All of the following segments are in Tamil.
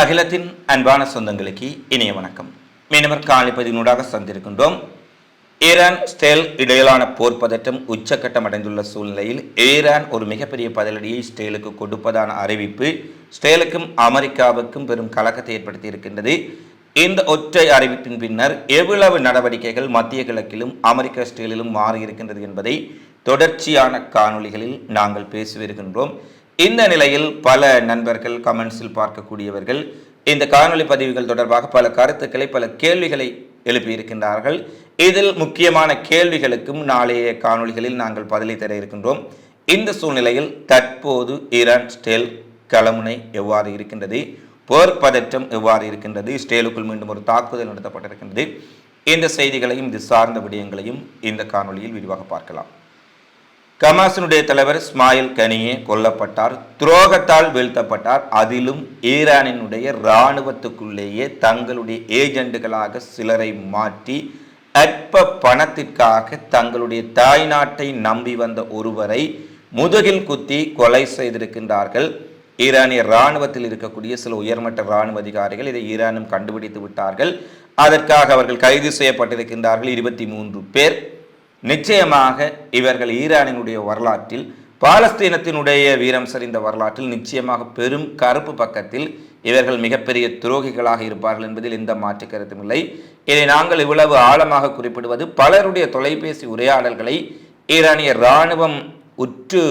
அகிலத்தின் அன்பான சொந்தங்களுக்கு இனிய வணக்கம். மீனவர் காணிப்பதினூடாக சந்திருக்கின்றோம் ஈரான் ஸ்டேல் இடையிலான போர் பதற்றம் உச்சக்கட்டம் அடைந்துள்ள சூழ்நிலையில் ஈரான் ஒரு மிகப்பெரிய பதிலடியை ஸ்டேலுக்கு கொடுப்பதான அறிவிப்பு ஸ்டேலுக்கும் அமெரிக்காவுக்கும் பெரும் கலக்கத்தை ஏற்படுத்தி இருக்கின்றது. இந்த ஒற்றை அறிவிப்பின் பின்னர் எவ்வளவு நடவடிக்கைகள் மத்திய கிழக்கிலும் அமெரிக்க ஸ்டேலிலும் மாறியிருக்கின்றது என்பதை தொடர்ச்சியான காணொளிகளில் நாங்கள் பேசுவிருகின்றோம் இந்த நிலையில் பல நண்பர்கள் கமெண்ட்ஸில் பார்க்கக்கூடியவர்கள் இந்த காணொளி பதிவுகள் தொடர்பாக பல கருத்துக்களை பல கேள்விகளை எழுப்பியிருக்கின்றார்கள். இதில் முக்கியமான கேள்விகளுக்கும் நாளைய காணொளிகளில் நாங்கள் பதிலை தர இருக்கின்றோம். இந்த சூழ்நிலையில் தற்போது ஈரான் ஸ்டேல் கலமுனை எவ்வாறு இருக்கின்றது? போர் பதற்றம் எவ்வாறு இருக்கின்றது? ஸ்டேலுக்குள் மீண்டும் ஒரு தாக்குதல் நடத்தப்பட்டிருக்கின்றது. இந்த செய்திகளையும் இது சார்ந்த விடயங்களையும் இந்த காணொளியில் விரிவாக பார்க்கலாம். கமாசினுடைய தலைவர் ஸ்மாயில் கனியே கொல்லப்பட்டார் துரோகத்தால் வீழ்த்தப்பட்டார். அதிலும் ஈரானினுடைய இராணுவத்துக்குள்ளேயே தங்களுடைய ஏஜெண்டுகளாக சிலரை மாற்றி அற்ப பணத்திற்காக தங்களுடைய தாய் நாட்டை நம்பி வந்த ஒருவரை முதுகில் குத்தி கொலை செய்திருக்கின்றார்கள். ஈரானிய இராணுவத்தில் இருக்கக்கூடிய சில உயர்மட்ட இராணுவ அதிகாரிகள் இதை ஈரானும் கண்டுபிடித்து விட்டார்கள். அதற்காக அவர்கள் கைது செய்யப்பட்டிருக்கின்றார்கள் இருபத்தி மூன்று பேர். நிச்சயமாக இவர்கள் ஈரானினுடைய வரலாற்றில் பாலஸ்தீனத்தினுடைய வீரம் சரிந்த வரலாற்றில் நிச்சயமாக பெரும் கருப்பு பக்கத்தில் இவர்கள் மிகப்பெரிய துரோகிகளாக இருப்பார்கள் என்பதில் எந்த மாற்று கருத்தும் இல்லை. இதை நாங்கள் இவ்வளவு ஆழமாக குறிப்பிடுவது பலருடைய தொலைபேசி உரையாடல்களை ஈரானிய இராணுவம் உற்று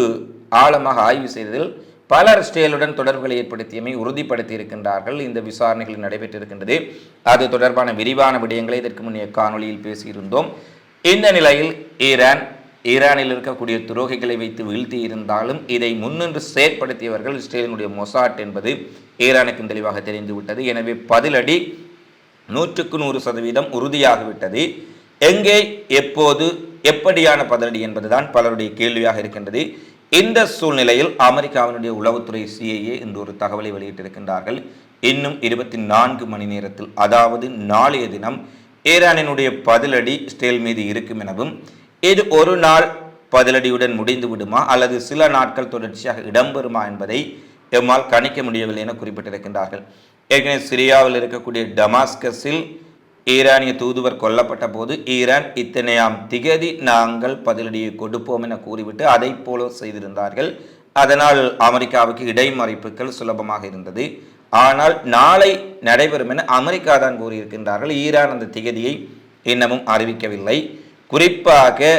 ஆழமாக ஆய்வு செய்ததில் பலர் ஸ்டேலுடன் தொடர்புகளை ஏற்படுத்தியமை உறுதிப்படுத்தி இருக்கின்றார்கள் இந்த விசாரணைகள் நடைபெற்றிருக்கின்றது. அது தொடர்பான விரிவான விடயங்களை இதற்கு முன்னைய காணொளியில் பேசியிருந்தோம். இந்த நிலையில் ஈரான் ஈரானில் இருக்கக்கூடிய துரோகிகளை வைத்து வீழ்த்தி இருந்தாலும் இதை முன்னின்று செயற்படுத்தியவர்கள் இஸ்ரேலினுடைய மொசாட் என்பது ஈரானுக்கும் தெளிவாக தெரிந்துவிட்டது எனவே பதிலடி நூற்றுக்கு நூறு சதவீதம் உறுதியாகிவிட்டது. எங்கே எப்போது எப்படியான பதிலடி என்பதுதான் பலருடைய கேள்வியாக இருக்கின்றது. இந்த சூழ்நிலையில் அமெரிக்காவினுடைய உளவுத்துறை சிஐஏ இன்று ஒரு தகவலை வெளியிட்டிருக்கின்றார்கள். இன்னும் இருபத்தி நான்கு மணி நேரத்தில் அதாவது நாளைய தினம் ஈரானினுடைய பதிலடி ஸ்டேல் மீது இருக்கும் எனவும் இது ஒரு நாள் பதிலடியுடன் முடிந்து விடுமா அல்லது சில நாட்கள் தொடர்ச்சியாக இடம்பெறுமா என்பதை எம்மால் கணிக்க முடியவில்லை என குறிப்பிட்டிருக்கின்றார்கள். ஏற்கனவே சிரியாவில் இருக்கக்கூடிய டமாஸ்கஸில் ஈரானிய தூதுவர் கொல்லப்பட்ட போது ஈரான் இத்தனையாம் திகதி நாங்கள் பதிலடியை கொடுப்போம் என கூறிவிட்டு அதை போல செய்திருந்தார்கள். அதனால் அமெரிக்காவுக்கு இடைமறிப்புகள் சுலபமாக இருந்தது. ஆனால் நாளை நடைபெறும் என அமெரிக்கா தான் கூறியிருக்கின்றார்கள். ஈரான் அந்த திகதியை இன்னமும் அறிவிக்கவில்லை. குறிப்பாக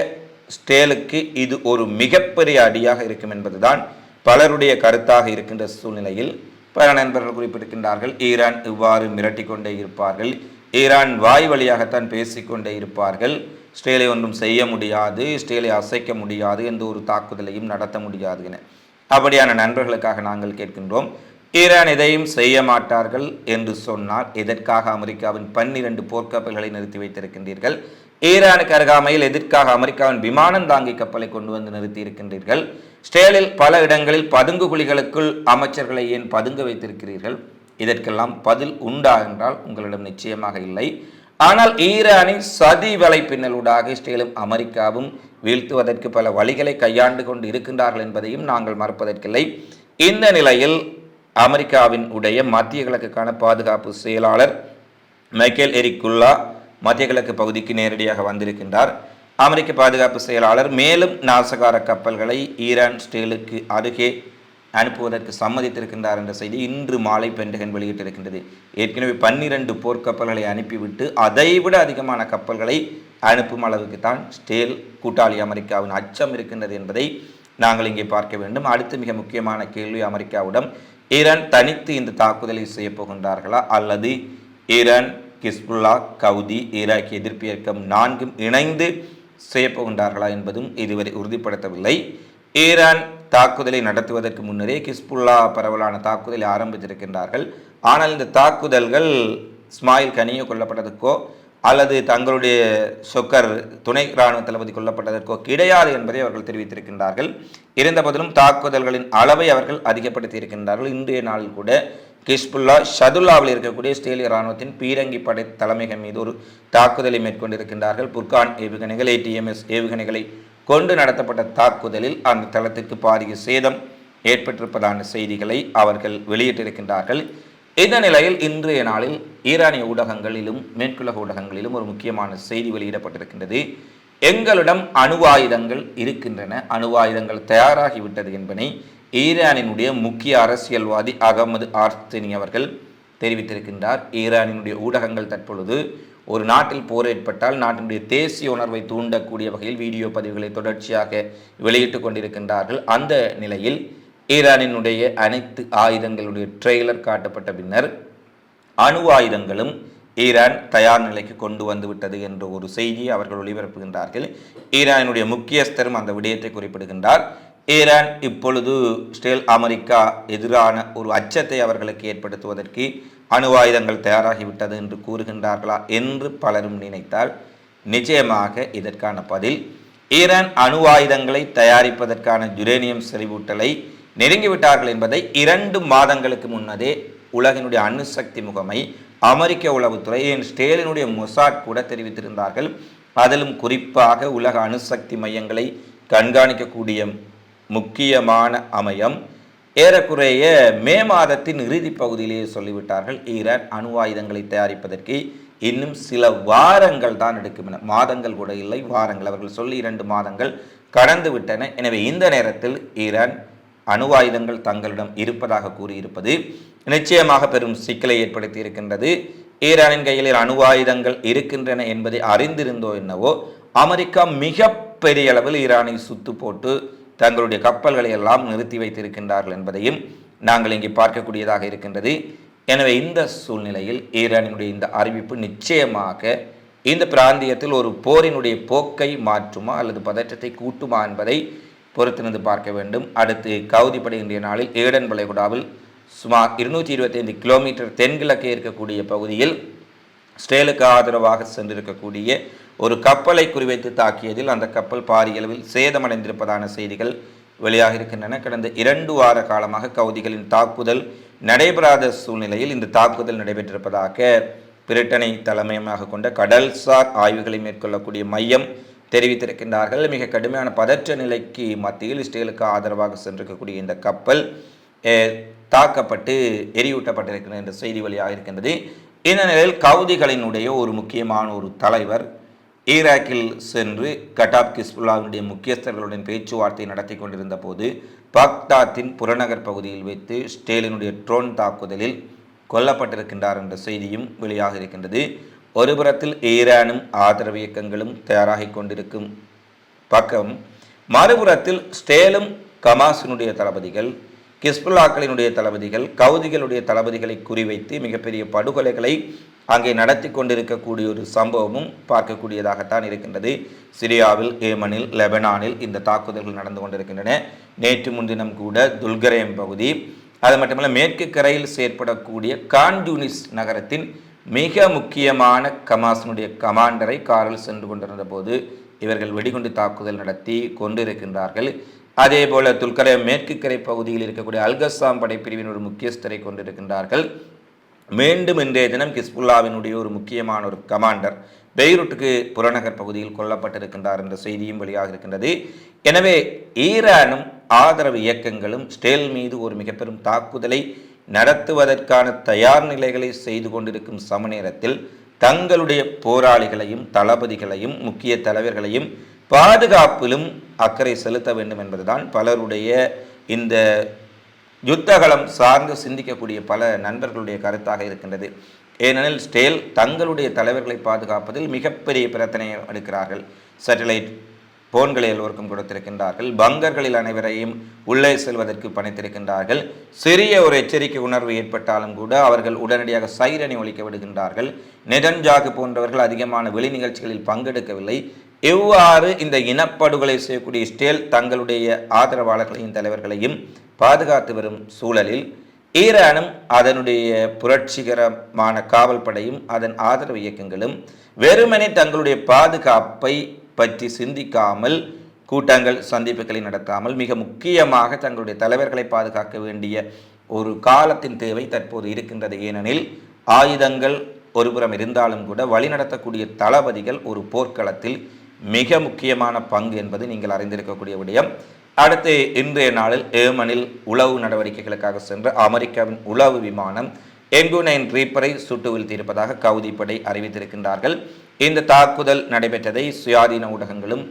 ஸ்டேலுக்கு இது ஒரு மிகப்பெரிய அடியாக இருக்கும் என்பதுதான் பலருடைய கருத்தாக இருக்கின்ற சூழ்நிலையில் பல நண்பர்கள் குறிப்பிட்டிருக்கின்றார்கள். ஈரான் இவ்வாறு மிரட்டி கொண்டே இருப்பார்கள். ஈரான் வாய் வழியாகத்தான் பேசிக்கொண்டே இருப்பார்கள். ஸ்டேலை ஒன்றும் செய்ய முடியாது ஸ்டேலை அசைக்க முடியாது எந்த ஒரு தாக்குதலையும் நடத்த முடியாது என. அப்படியான நண்பர்களுக்காக நாங்கள் கேட்கின்றோம். ஈரான் எதையும் செய்ய மாட்டார்கள் என்று சொன்னால் எதற்காக அமெரிக்காவின் பன்னிரண்டு போர்க்கப்பல்களை நிறுத்தி வைத்திருக்கின்றீர்கள்? ஈரானுக்கு அருகாமையில் எதற்காக அமெரிக்காவின் விமானம் தாங்கி கப்பலை கொண்டு வந்து நிறுத்தி இருக்கின்றீர்கள்? ஸ்டேலில் பல இடங்களில் பதுங்கு குழிகளுக்குள் அமைச்சர்களை ஏன் பதுங்க வைத்திருக்கிறீர்கள்? இதற்கெல்லாம் பதில் உண்டா என்றால் உங்களிடம் நிச்சயமாக இல்லை. ஆனால் ஈரானின் சதி வலை பின்னலூடாக இஸ்ரேலும் அமெரிக்காவும் வீழ்த்துவதற்கு பல வழிகளை கையாண்டு கொண்டு இருக்கின்றார்கள் என்பதையும் நாங்கள் மறப்பதற்கில்லை. இந்த நிலையில் அமெரிக்காவின் உடைய மத்திய கிழக்குக்கான பாதுகாப்பு செயலாளர் மைக்கேல் எரிக்குல்லா மத்திய கிழக்கு பகுதிக்கு நேரடியாக வந்திருக்கின்றார். அமெரிக்க பாதுகாப்பு செயலாளர் மேலும் நாசகார கப்பல்களை ஈரான் ஸ்டேலுக்கு அருகே அனுப்புவதற்கு சம்மதித்திருக்கின்றார் என்ற செய்தி இன்று மாலை பென்டகன் வெளியிட்டிருக்கின்றது. ஏற்கனவே பன்னிரண்டு போர்க்கப்பல்களை அனுப்பிவிட்டு அதைவிட அதிகமான கப்பல்களை அனுப்பும் அளவுக்கு தான் ஸ்டேல் கூட்டாளி அமெரிக்காவின் அச்சம் இருக்கின்றது என்பதை நாங்கள் இங்கே பார்க்க வேண்டும். அடுத்து மிக முக்கியமான கேள்வி அமெரிக்காவிடம் ஈரான் தனித்து இந்த தாக்குதலை செய்ய போகின்றார்களா? அல்லது ஈரான் கிஸ்புல்லா கவுதி ஈராக்கிய எதிர்ப்பு இயக்கம் நான்கும் இணைந்து செய்யப்போகின்றார்களா என்பதும் இதுவரை உறுதிப்படுத்தவில்லை. ஈரான் தாக்குதலை நடத்துவதற்கு முன்னரே கிஸ்புல்லா பரவலான தாக்குதலை ஆரம்பித்திருக்கின்றார்கள். ஆனால் இந்த தாக்குதல்கள் ஸ்மாயில் கனியோ கொல்லப்பட்டதுக்கோ அல்லது தங்களுடைய சொக்கர் துணை இராணுவ தளபதி கொல்லப்பட்டதற்கோ கிடையாது என்பதை அவர்கள் தெரிவித்திருக்கின்றார்கள். இருந்தபோதிலும் தாக்குதல்களின் அளவை அவர்கள் அதிகப்படுத்தி இருக்கின்றார்கள். இன்றைய நாளில் கூட கிஸ்புல்லா ஷதுல்லாவில் இருக்கக்கூடிய இஸ்ரேலிய இராணுவத்தின் பீரங்கி படை தலைமைகள் மீது ஒரு தாக்குதலை மேற்கொண்டிருக்கின்றார்கள். புர்கான் ஏவுகணைகள் ஏடிஎம்எஸ் ஏவுகணைகளை கொண்டு நடத்தப்பட்ட தாக்குதலில் அந்த தளத்திற்கு பாரிய சேதம் ஏற்பட்டிருப்பதான செய்திகளை அவர்கள் வெளியிட்டிருக்கின்றார்கள். இந்த நிலையில் இன்றைய நாளில் ஈரானிய ஊடகங்களிலும் மேற்குலக ஊடகங்களிலும் ஒரு முக்கியமான செய்தி வெளியிடப்பட்டிருக்கின்றது. எங்களிடம் அணு ஆயுதங்கள் இருக்கின்றன. அணு ஆயுதங்கள் தயாராகிவிட்டது என்பதை ஈரானினுடைய முக்கிய அரசியல்வாதி அகமது ஆர்த்தனி அவர்கள் தெரிவித்திருக்கின்றார். ஈரானினுடைய ஊடகங்கள் தற்பொழுது ஒரு நாட்டில் போர் ஏற்பட்டால் நாட்டினுடைய தேசிய உணர்வை தூண்டக்கூடிய வகையில் வீடியோ பதிவுகளை தொடர்ச்சியாக வெளியிட்டு கொண்டிருக்கின்றார்கள். அந்த நிலையில் ஈரானினுடைய அனைத்து ஆயுதங்களுடைய ட்ரெய்லர் காட்டப்பட்ட பின்னர் அணு ஆயுதங்களும் ஈரான் தயார் நிலைக்கு கொண்டு வந்து விட்டது என்ற ஒரு செய்தியை அவர்கள் ஒளிபரப்புகின்றார்கள். ஈரானினுடைய முக்கியஸ்தரும் அந்த விடயத்தை குறிப்பிடுகின்றார். ஈரான் இப்பொழுது ஸ்டேல் அமெரிக்கா எதிரான ஒரு அச்சத்தை அவர்களுக்கு ஏற்படுத்துவதற்கு அணு ஆயுதங்கள் தயாராகிவிட்டது என்று கூறுகின்றார்களா என்று பலரும் நினைத்தால் நிச்சயமாக இதற்கான பதில் ஈரான் அணு ஆயுதங்களை தயாரிப்பதற்கான யுரேனியம் செறிவூட்டலை நெருங்கிவிட்டார்கள் என்பதை இரண்டு மாதங்களுக்கு முன்னதே உலகினுடைய அணுசக்தி முகமை அமெரிக்க உளவுத்துறை என் ஸ்டேலினுடைய மொசாட் கூட தெரிவித்திருந்தார்கள். அதிலும் குறிப்பாக உலக அணுசக்தி மையங்களை கண்காணிக்கக்கூடிய முக்கியமான அமையம் ஏறக்குறைய மே மாதத்தின் இறுதி பகுதியிலேயே சொல்லிவிட்டார்கள். ஈரான் அணு ஆயுதங்களை தயாரிப்பதற்கு இன்னும் சில வாரங்கள் தான் எடுக்கும் என. மாதங்கள் கூட இல்லை வாரங்கள். அவர்கள் சொல்லி இரண்டு மாதங்கள் கடந்து விட்டன. எனவே இந்த நேரத்தில் ஈரான் அணு ஆயுதங்கள் தங்களிடம் இருப்பதாக கூறியிருப்பது நிச்சயமாக பெரும் சிக்கலை ஏற்படுத்தி இருக்கின்றது ஈரானின் கையில் அணு ஆயுதங்கள் இருக்கின்றன என்பதை அறிந்திருந்தோ என்னவோ அமெரிக்கா மிக பெரிய அளவில் ஈரானை சுத்து போட்டு தங்களுடைய கப்பல்களை எல்லாம் நிறுத்தி வைத்திருக்கின்றார்கள் என்பதையும் நாங்கள் இங்கே பார்க்கக்கூடியதாக இருக்கின்றது. எனவே இந்த சூழ்நிலையில் ஈரானினுடைய இந்த அறிவிப்பு நிச்சயமாக இந்த பிராந்தியத்தில் ஒரு போரினுடைய போக்கை மாற்றுமா அல்லது பதற்றத்தை கூட்டுமா என்பதை பொறுத்திருந்து பார்க்க வேண்டும். அடுத்து கவுதிப்படை இன்றைய நாளில் ஏடன் வளைகுடாவில் சுமார் இருநூற்றி இருபத்தைந்து கிலோமீட்டர் தென்கிழக்கே இருக்கக்கூடிய பகுதியில் ஸ்டேலுக்கு ஆதரவாக சென்றிருக்கக்கூடிய ஒரு கப்பலை குறிவைத்து தாக்கியதில் அந்த கப்பல் பாரியளவில் சேதமடைந்திருப்பதான செய்திகள் வெளியாக இருக்கின்றன. கடந்த இரண்டு வார காலமாக கவுதிகளின் தாக்குதல் நடைபெறாத சூழ்நிலையில் இந்த தாக்குதல் நடைபெற்றிருப்பதாக பிரிட்டனை தலைமையமாக கொண்ட கடல்சார் ஆய்வுகளை மேற்கொள்ளக்கூடிய மையம் தெரிவித்திருக்கின்றார்கள். மிக கடுமையான பதற்ற நிலைக்கு மத்தியில் இஸ்ரேலுக்கு ஆதரவாக சென்றிருக்கக்கூடிய இந்த கப்பல் தாக்கப்பட்டு எரியூட்டப்பட்டிருக்கிறது என்ற செய்தி வழியாக இருக்கின்றது. இந்த நிலையில் கவுதிகளினுடைய ஒரு முக்கியமான ஒரு தலைவர் ஈராக்கில் சென்று கட்டாப் கிஸ்புல்லாவினுடைய முக்கியஸ்தர்களுடன் பேச்சுவார்த்தை நடத்தி கொண்டிருந்த போது பாக்தாத்தின் புறநகர் பகுதியில் வைத்து ஸ்டேலினுடைய ட்ரோன் தாக்குதலில் கொல்லப்பட்டிருக்கின்றார் என்ற செய்தியும் வெளியாக இருக்கின்றது. ஒரு புறத்தில் ஈரானும் ஆதரவு இயக்கங்களும் தயாராகி கொண்டிருக்கும் பக்கம் மறுபுறத்தில் ஸ்டேலும் கமாசினுடைய தளபதிகள் கிஸ்புல்லாக்களினுடைய தளபதிகள் கவுதிகளுடைய தளபதிகளை குறிவைத்து மிகப்பெரிய படுகொலைகளை அங்கே நடத்தி கொண்டிருக்கக்கூடிய ஒரு சம்பவமும் பார்க்கக்கூடியதாகத்தான் இருக்கின்றது. சிரியாவில் ஏமனில் லெபனானில் இந்த தாக்குதல்கள் நடந்து கொண்டிருக்கின்றன. நேற்று முன்தினம் கூட துல்கரேம் பகுதி அது மட்டுமல்ல மேற்கு கரையில் செயற்படக்கூடிய கான்டூனிஸ் நகரத்தின் மிக முக்கியமான கமாஸினுடைய கமாண்டரை காரில் சென்று கொண்டிருந்த போது இவர்கள் வெடிகுண்டு தாக்குதல் நடத்தி கொண்டிருக்கின்றார்கள். அதே போல துல்கரை மேற்கு கரை பகுதியில் இருக்கக்கூடிய அல்கசாம் படைப்பிரிவின் ஒரு முக்கியஸ்தரை கொண்டிருக்கின்றார்கள். மீண்டும் இன்றைய தினம் கிஸ்புல்லாவினுடைய ஒரு முக்கியமான ஒரு கமாண்டர் பெய்ரூட்டுக்கு புறநகர் பகுதியில் கொல்லப்பட்டிருக்கின்றார் என்ற செய்தியும் வெளியாக இருக்கின்றது. எனவே ஈரானும் ஆதரவு இயக்கங்களும் ஸ்டேல் மீது ஒரு மிக பெரும் தாக்குதலை நடத்துவதற்கான தயார் நிலைகளை செய்து கொண்டிருக்கும் சமநேரத்தில் தங்களுடைய போராளிகளையும் தளபதிகளையும் முக்கிய தலைவர்களையும் பாதுகாப்பிலும் அக்கறை செலுத்த வேண்டும் என்பதுதான் பலருடைய இந்த யுத்தகலம் சார்ந்து சிந்திக்கக்கூடிய பல நண்பர்களுடைய கருத்தாக இருக்கின்றது. ஏனெனில் ஸ்டேல் தங்களுடைய தலைவர்களை பாதுகாப்பதில் மிகப்பெரிய பிரச்சனையை எடுக்கிறார்கள். சேட்டலைட் போன்களை எல்லோருக்கும் கொடுத்திருக்கின்றார்கள். பங்கர்களில் அனைவரையும் உள்ளே செல்வதற்கு பணித்திருக்கின்றார்கள். சிறிய ஒரு எச்சரிக்கை உணர்வு ஏற்பட்டாலும் கூட அவர்கள் உடனடியாக சைரனை ஒழிக்க விடுகின்றார்கள். நெடஞ்சாகு போன்றவர்கள் அதிகமான வெளி நிகழ்ச்சிகளில் பங்கெடுக்கவில்லை. எவ்வாறு இந்த இனப்படுகொலை செய்யக்கூடிய ஸ்டேல் தங்களுடைய ஆதரவாளர்களையும் தலைவர்களையும் பாதுகாத்து வரும் சூழலில் ஈரானும் அதனுடைய புரட்சிகரமான காவல் படையும் அதன் ஆதரவு இயக்கங்களும் வெறுமனே தங்களுடைய பாதுகாப்பை பற்றி சிந்திக்காமல் கூட்டங்கள் சந்திப்புகளை நடத்தாமல் மிக முக்கியமாக தங்களுடைய தலைவர்களை பாதுகாக்க வேண்டிய ஒரு காலத்தின் தேவை தற்போது இருக்கின்றது. ஏனெனில் ஆயுதங்கள் ஒருபுறம் இருந்தாலும் கூட வழிநடத்தக்கூடிய தளபதிகள் ஒரு போர்க்களத்தில் மிக முக்கியமான பங்கு என்பது நீங்கள் அறிந்திருக்கக்கூடிய விடயம். அடுத்து இன்றைய நாளில் ஏமனில் உளவு நடவடிக்கைகளுக்காக சென்ற அமெரிக்காவின் உளவு விமானம் எம்கு நைன் ரீப்பரை சுட்டு வீழ்த்தியிருப்பதாக கவுதிப்படை அறிவித்திருக்கின்றார்கள். இந்த தாக்குதல் நடைபெற்றதை சுயாதீன ஊடகங்களும்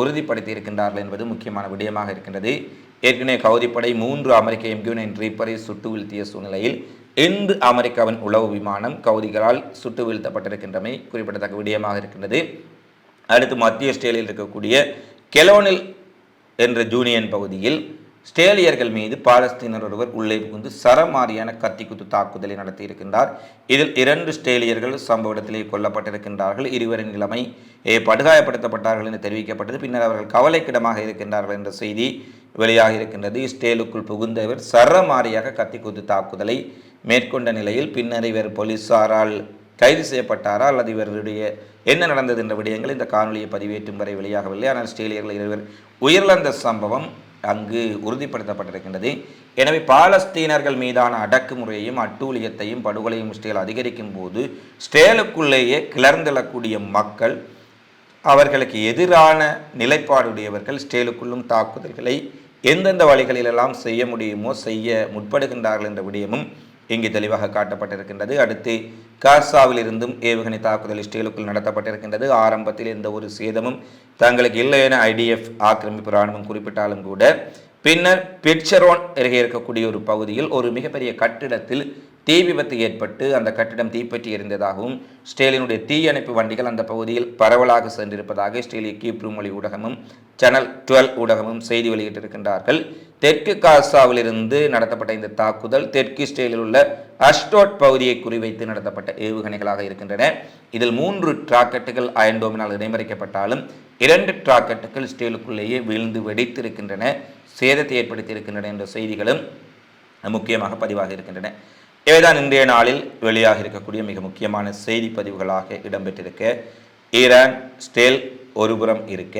உறுதிப்படுத்தியிருக்கின்றார்கள் என்பது முக்கியமான விடயமாக இருக்கின்றது. ஏற்கனவே கவுதிப்படை மூன்று அமெரிக்க எம்கியூ நைன் ரீப்பரை சுட்டு வீழ்த்திய சூழ்நிலையில் இன்று அமெரிக்காவின் உளவு விமானம் கவுதிகளால் சுட்டு வீழ்த்தப்பட்டிருக்கின்றமை குறிப்பிடத்தக்க விடயமாக இருக்கின்றது. அடுத்து மத்திய ஸ்டேலில் இருக்கக்கூடிய கெலோனில் என்ற ஜூனியன் பகுதியில் ஸ்டேலியர்கள் மீது பாலஸ்தீனர் ஒருவர் உள்ளே புகுந்து சரமாரியான கத்திக்குத்து தாக்குதலை நடத்தியிருக்கின்றார் இதில் இரண்டு ஸ்டேலியர்கள் சம்பவ இடத்திலே கொல்லப்பட்டிருக்கின்றார்கள். இருவரின் நிலைமை படுகாயப்படுத்தப்பட்டார்கள் என்று தெரிவிக்கப்பட்டது. பின்னர் அவர்கள் கவலைக்கிடமாக இருக்கின்றார்கள் என்ற செய்தி வெளியாக இருக்கின்றது. ஸ்டேலுக்குள் புகுந்தவர் சரமாரியாக கத்திக்குத்து தாக்குதலை மேற்கொண்ட நிலையில் பின்னர் இவர் போலீசாரால் கைது செய்யப்பட்டாரா அல்லது இவர்களுடைய என்ன நடந்தது என்ற விடயங்கள் இந்த காணொலியை பதிவேற்றும் வரை வெளியாகவில்லை. ஆனால் ஆஸ்திரேலியர்கள் இருவர் உயிரிழந்த சம்பவம் அங்கு உறுதிப்படுத்தப்பட்டிருக்கின்றது. எனவே பாலஸ்தீனர்கள் மீதான அடக்குமுறையையும் அட்டூழியத்தையும் படுகொலையும் ஸ்டேல் அதிகரிக்கும் போது ஸ்டேலுக்குள்ளேயே கிளர்ந்தெழக்கூடிய மக்கள் அவர்களுக்கு எதிரான நிலைப்பாடுடையவர்கள் ஸ்டேலுக்குள்ளும் தாக்குதல்களை எந்தெந்த வழிகளிலெல்லாம் செய்ய முடியுமோ செய்ய முற்படுகின்றார்கள் என்ற விடயமும் இங்கு தெளிவாக காட்டப்பட்டிருக்கின்றது. அடுத்து காசாவில் இருந்தும் ஏவுகணை தாக்குதல் இஸ்ரேலுக்குள் நடத்தப்பட்டிருக்கின்றது. ஆரம்பத்தில் எந்த ஒரு சேதமும் தங்களுக்கு இல்லை என ஐடிஎஃப் ஆக்கிரமிப்பு இராணுவம் குறிப்பிட்டாலும் கூட. பின்னர் பிட்சரோன் அருகே இருக்கக்கூடிய ஒரு பகுதியில் ஒரு மிகப்பெரிய கட்டிடத்தில் தீ விபத்து ஏற்பட்டு அந்த கட்டிடம் தீப்பற்றி எரிந்ததாகவும் ஸ்டேலினுடைய தீயணைப்பு வண்டிகள் அந்த பகுதியில் பரவலாக சென்றிருப்பதாக ஸ்டேலிய கீப்ரு மொழி ஊடகமும் சேனல் டுவெல் ஊடகமும் செய்தி வெளியிட்டிருக்கின்றார்கள். தெற்கு காசாவிலிருந்து நடத்தப்பட்ட இந்த தாக்குதல் தெற்கு ஸ்டேலில் உள்ள அஷ்டோட் பகுதியை குறிவைத்து நடத்தப்பட்ட ஏவுகணைகளாக இருக்கின்றன. இதில் மூன்று டிராக்கெட்டுகள் அயன்டோமினால் இடைமறிக்கப்பட்டாலும் இரண்டு டிராக்கெட்டுகள் ஸ்டேலுக்குள்ளேயே வீழ்ந்து வெடித்திருக்கின்றன சேதத்தை ஏற்படுத்தியிருக்கின்றன என்ற செய்திகளும் முக்கியமாக பதிவாக இருக்கின்றன. இவைதான் இன்றைய நாளில் வெளியாக இருக்கக்கூடிய மிக முக்கியமான செய்தி பதிவுகளாக இடம்பெற்றிருக்க ஈரான் ஸ்டேல் ஒருபுறம் இருக்க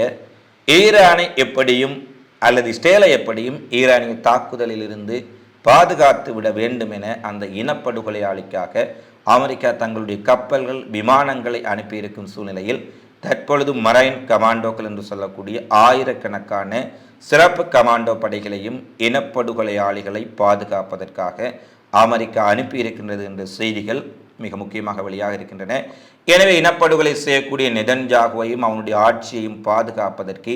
ஈரானை எப்படியும் அல்லது ஸ்டேலை எப்படியும் ஈரானிய தாக்குதலிலிருந்து பாதுகாத்து விட வேண்டும் என அந்த இனப்படுகொலையாளிக்காக அமெரிக்கா தங்களுடைய கப்பல்கள் விமானங்களை அனுப்பியிருக்கும் சூழ்நிலையில் தற்பொழுது மரைன் கமாண்டோக்கள் என்று சொல்லக்கூடிய ஆயிரக்கணக்கான சிறப்பு கமாண்டோ படைகளையும் இனப்படுகொலையாளிகளை பாதுகாப்பதற்காக அமெரிக்கா அனுப்பியிருக்கின்றது என்ற செய்திகள் மிக முக்கியமாக வெளியாக இருக்கின்றன. எனவே இனப்படுகொலை செய்யக்கூடிய நெதன்ஜாகுவையும் அவனுடைய ஆட்சியையும் பாதுகாப்பதற்கு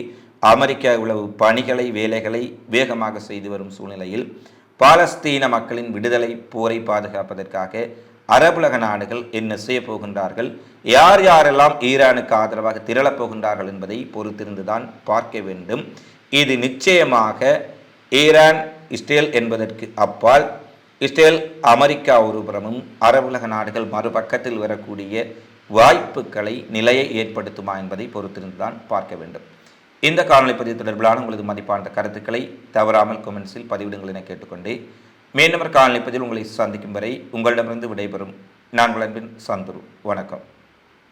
அமெரிக்கா இவ்வளவு பணிகளை வேலைகளை வேகமாக செய்து வரும் சூழ்நிலையில் பாலஸ்தீன மக்களின் விடுதலை போரை பாதுகாப்பதற்காக அரபுலக நாடுகள் என்ன செய்ய போகின்றார்கள் யார் யாரெல்லாம் ஈரானுக்கு ஆதரவாக திரளப் போகின்றார்கள் என்பதை பொறுத்திருந்துதான் பார்க்க வேண்டும். இது நிச்சயமாக ஈரான் இஸ்ரேல் என்பதற்கு அப்பால் இஸ்ரேல் அமெரிக்கா ஒருபுறமும் அரபுலக நாடுகள் மறுபக்கத்தில் வரக்கூடிய வாய்ப்புகளை நிலையை ஏற்படுத்துமா என்பதை பொறுத்திருந்துதான் பார்க்க வேண்டும். இந்த காணொலி பதிவு தொடர்பிலான உங்களது மதிப்பான கருத்துக்களை தவறாமல் கொமெண்ட்ஸில் பதிவிடுங்கள் என கேட்டுக்கொண்டு மீண்டும் ஒரு காணொலி பதிவில் உங்களை சந்திக்கும் வரை உங்களிடமிருந்து விடைபெறும். நான் உங்கள் சந்துரு. வணக்கம்.